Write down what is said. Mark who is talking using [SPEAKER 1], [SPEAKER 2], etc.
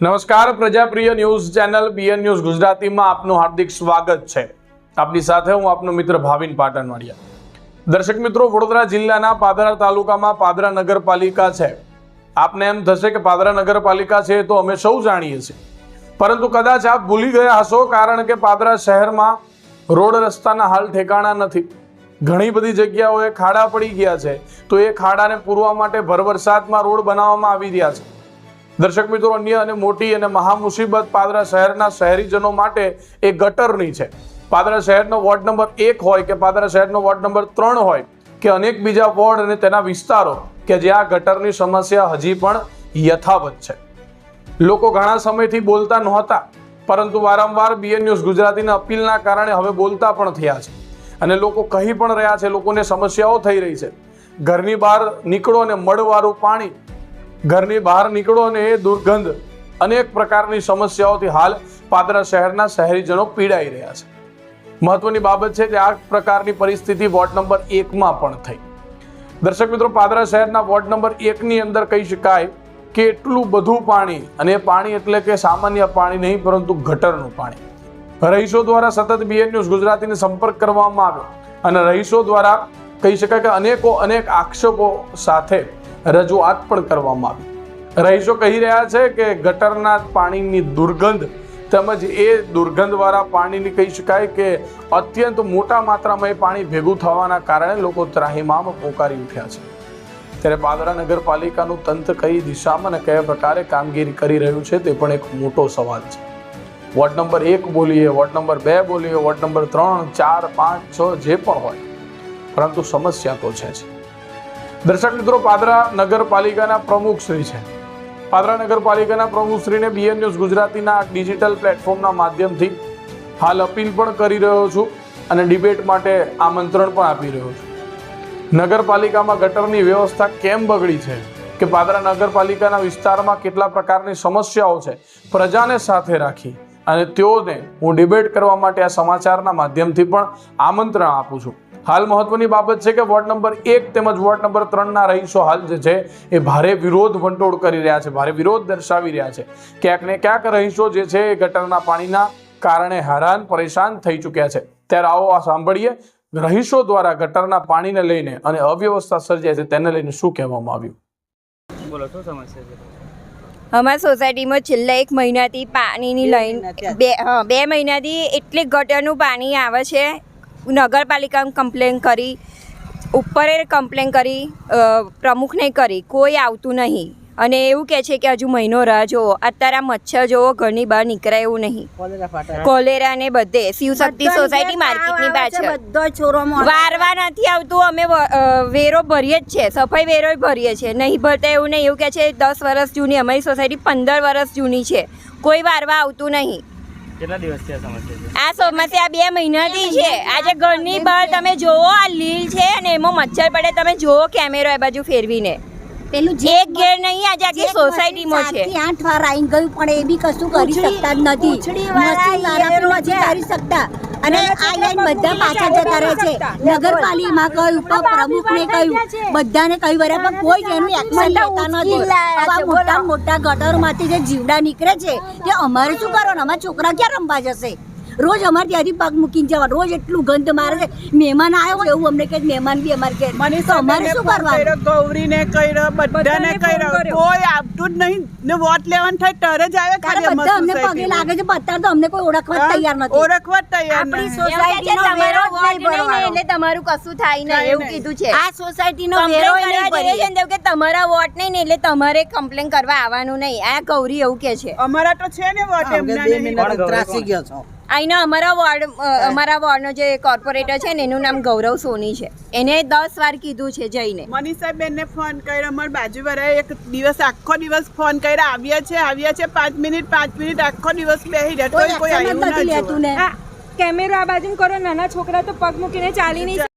[SPEAKER 1] નમસ્કાર, Prajapriya news channel BN news ગુજરાતીમાં આપનું હાર્દિક સ્વાગત છે. આપની સાથે હું આપનો મિત્ર ભાવિન પાટણવાડિયા. દર્શક મિત્રો, વડોદરા જિલ્લાના પાદરા તાલુકામાં પાદરા નગરપાલિકા છે. આપને એમ થશે કે પાદરા નગરપાલિકા છે તો અમે સૌ જાણીએ છીએ. પરંતુ કદાચ આપ ભૂલી ગયા હશો, કારણ કે પાદરા શહેરમાં રોડ રસ્તાના હાલ ઠેકાણા નથી. ઘણી બધી જગ્યાઓએ ખાડા પડી ગયા છે. તો એ ખાડાને પૂરવા માટે ભર વરસાદમાં રોડ બનાવવામાં આવી રહ્યા છે. દર્શક મિત્રો, અન્ય અને મોટી અને મહા મુસીબત પાદરા શહેરના શહેરીજનો માટે એ ગટરની છે. પાદરા શહેરનો વોર્ડ નંબર એક હોય કે પાદરા શહેરનો વોર્ડ નંબર ત્રણ હોય કે અનેક બીજા વોર્ડ અને તેના વિસ્તારો કે જ્યાં ગટરની સમસ્યા હજી પણ યથાવત છે. લોકો ઘણા સમયથી બોલતા નહોતા, પરંતુ વારંવાર બીએન ન્યૂઝ ગુજરાતીના અપીલના કારણે હવે બોલતા પણ થયા છે. અને લોકો કહી પણ રહ્યા છે, લોકોને સમસ્યાઓ થઈ રહી છે. ઘરની બહાર નીકળો અને મળવાળું પાણી ઘરની બહાર નીકળો અને એ દુર્ગંધ અનેક પ્રકારની સમસ્યાઓથી હાલ પાદરા શહેરના શહેરીજનો પીડાઈ રહ્યા છે. મહત્વની બાબત છે કે આ પ્રકારની પરિસ્થિતિ વોર્ડ નંબર એકમાં પણ થઈ. દર્શક મિત્રો, પાદરા શહેરના વોર્ડ નંબર એકની અંદર કહી શકાય કે એટલું બધું પાણી, અને પાણી એટલે કે સામાન્ય પાણી નહીં, પરંતુ ગટરનું પાણી. રહીશો દ્વારા સતત બીએન ન્યૂઝ ગુજરાતીને સંપર્ક કરવામાં આવ્યો. અને રહીશો દ્વારા કહી શકાય કે અનેકો અનેક આક્ષેપો સાથે રજૂઆત પણ કરવામાં આવી. રહીશો કહી રહ્યા છે કે ગટરના પાણીની દુર્ગંધ તેમજ એ દુર્ગંધવાળા પાણીની કહી શકાય કે અત્યંત મોટા માત્રામાં એ પાણી ભેગું થવાના કારણે લોકો ત્રાહીમામ પોકારી ઉઠ્યા છે. ત્યારે પાદરા નગરપાલિકાનું તંત્ર કઈ દિશામાં અને કયા પ્રકારે કામગીરી કરી રહ્યું છે તે પણ એક મોટો સવાલ છે. વોર્ડ નંબર એક બોલીએ, વોર્ડ નંબર બે બોલીએ, વોર્ડ નંબર ત્રણ, ચાર, પાંચ, છ જે પણ હોય. પરંતુ સમસ્યા તો છે જ. દર્શક મિત્રો, પાદરા નગરપાલિકાના પ્રમુખ શ્રી છે. પાદરા નગરપાલિકાના પ્રમુખશ્રીને બીએન ન્યૂઝ ગુજરાતીના ડિજિટલ પ્લેટફોર્મના માધ્યમથી હાલ અપીલ પણ કરી રહ્યો છું અને ડિબેટ માટે આમંત્રણ પણ આપી રહ્યો છું. નગરપાલિકામાં ગટરની વ્યવસ્થા કેમ બગડી છે? કે પાદરા નગરપાલિકાના વિસ્તારમાં કેટલા પ્રકારની સમસ્યાઓ છે? પ્રજાને સાથે રાખી અને તેઓને હું ડિબેટ કરવા માટે આ સમાચારના માધ્યમથી પણ આમંત્રણ આપું છું. હાલ મહત્વની બાબત છે કે વોર્ડ નંબર એક તેમજ વોર્ડ નંબર ત્રણના રહીશો હાલ જે છે એ ભારે વિરોધ વંટોળ કરી રહ્યા છે ભારે વિરોધ દર્શાવી રહ્યા છે. ક્યાંક ને ક્યાંક રહીશો જે છે એ ગટરના પાણીના કારણે હેરાન પરેશાન થઈ ચૂક્યા છે. ત્યારે આવો આ સાંભળીએ. રહીશો દ્વારા ગટરના પાણીને લઈને અને અવ્યવસ્થા સર્જાય છે તેને લઈને શું કહેવામાં આવ્યું?
[SPEAKER 2] બોલો શું સમસ્યા છે?
[SPEAKER 3] અમારી સોસાયટીમાં છેલ્લા એક મહિનાથી પાણીની લાઈન બે બે મહિનાથી એટલે ગટરનું પાણી આવે છે. નગરપાલિકામાં કમ્પ્લેન કરી ઉપરે કમ્પ્લેન કરી પ્રમુખને કરી કોઈ આવતું નહીં. અને એવું કહે છે કે હજુ મહિનો રાહ જોવો. અત્યારે આ મચ્છર જોવો ઘરની બહાર નીકળાય એવું નહીં. કોલેરા ને બધે. શિવશક્તિ સોસાયટી માર્કેટની પાછળ.
[SPEAKER 4] બધો છોરો
[SPEAKER 3] વારવા નથી આવતું અમે વેરો ભરીએ જ છે. સફાઈ વેરો ભરીએ છીએ. નહીં ભરતા એવું નહીં. એવું કહે છે દસ વર્ષ જૂની અમારી સોસાયટી પંદર વર્ષ જૂની છે. કોઈ વારવા આવતું નહીં.
[SPEAKER 2] કેટલા સમસ્યા છે?
[SPEAKER 3] બે મહિનાથી છે. આજે ઘરની બહાર તમે જોવો આ લીલ છે અને એમાં મચ્છર પડે. તમે જોવો કેમેરો એ બાજુ ફેરવીને.
[SPEAKER 4] પેલું
[SPEAKER 3] એક ઘેર નહીં આજે આખી સોસાયટીમાં છે.
[SPEAKER 4] આઠ વાર આઈ ગયું પણ એ બી કશું કરી શકતા જ નથી. નથી કરી શકતા. અને આ લાઈન બધા પાછા જતા રહે છે. નગરપાલિકામાં કહ્યું પણ પ્રમુખને કહ્યું બધાને કહ્યું વરે પણ કોઈ જ એનું એક્શન લેતા નથી. આવા મોટા મોટા ગટરમાંથી જે જીવડા નીકળે છે તે અમારે શું કરવાનું? અમારા છોકરા ક્યાં રમવા જશે? રોજ અમારે ત્યાંથી પગ મૂકીને જવા રોજ એટલું ગંધ મારે છે. મહેમાન આવ્યો હોય એવું અમને કે મહેમાન બી અમારે કે તો અમારે શું કરવાનું?
[SPEAKER 5] ગૌરીને કર્યો બધાને કર્યો. કોઈ આવતું જ નહીં. ને વોટ લેવાનું થાય ત્યારે જ આવે ખાલી
[SPEAKER 4] બધા અમને પગે લાગે છે અત્યારે તો અમને કોઈ ઓળખવા તૈયાર નથી.
[SPEAKER 5] ઓળખવા તૈયાર
[SPEAKER 4] નથી.
[SPEAKER 5] સોસાયટી
[SPEAKER 4] સોસાયટીનો વેરો નહીં ભરવાનો.
[SPEAKER 3] એટલે તમારું કશું થાય નહીં એવું કીધું છે.
[SPEAKER 4] આ સોસાયટીનો
[SPEAKER 3] નો
[SPEAKER 4] વેરો નહીં
[SPEAKER 3] તો કે તમારા વોટ નહીં ને એટલે તમારે કમ્પ્લેન કરવા આવવાનું નહીં. આ ગૌરી એવું કે છે.
[SPEAKER 5] અમારા તો છે ને વોટ એમના.
[SPEAKER 2] ત્રાસી ગયો છો.
[SPEAKER 3] અહીંનો અમારા વોર્ડ અમારા વોર્ડનો જે કોર્પોરેટર છે ને એનું નામ ગૌરવ સોની છે. એને દસ વાર કીધું છે જઈને.
[SPEAKER 5] મનીષાબેનને ફોન કર્યો. અમારા બાજુવાળાએ એક દિવસ આખો દિવસ ફોન કર્યા. આવ્યા છે આવ્યા છે. પાંચ મિનિટ પાંચ મિનિટ આખો દિવસ બેસી રહ્યા
[SPEAKER 4] કોઈ
[SPEAKER 5] આવ્યું
[SPEAKER 4] નથી લેતું ને.
[SPEAKER 6] કેમેરો આ બાજુ કરો નાના છોકરા તો પગ મૂકીને ચાલી નહીં